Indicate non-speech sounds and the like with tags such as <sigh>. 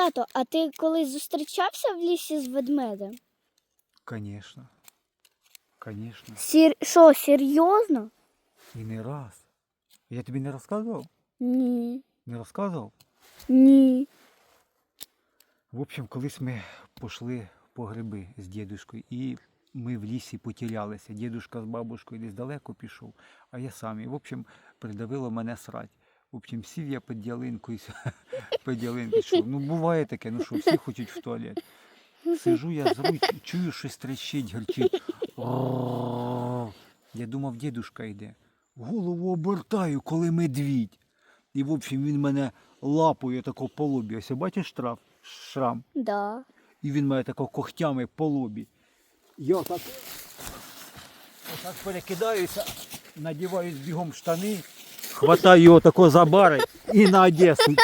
Тато, а ти колись зустрічався в лісі з ведмедем? Конечно. Конечно. Сір... Що, серйозно? І не раз. Я тобі не розказував? Ні. Не розказував? Ні. В общем, колись ми пішли по гриби з дідушкою і ми в лісі потерялися. Дідушка з бабушкою десь далеко пішов, а я сам. І, в общем, придавило мене срать. В общем, сів я під ялинкою, <laughs> під ялинкою. Що? Ну, буває таке, ну що, всі хочуть в туалет. Сижу я з руч, чую, щось трещить, гарчить. Я думав, дідушка йде. Голову обертаю, коли медвідь. І, в общем, він мене лапою тако по лобі. Ось бачиш штраф? Шрам. Да. І він мене тако когтями по лобі. Я так, отак перекидаюся, надіваю бігом штани, хватаю його тако за бари і на Одесу.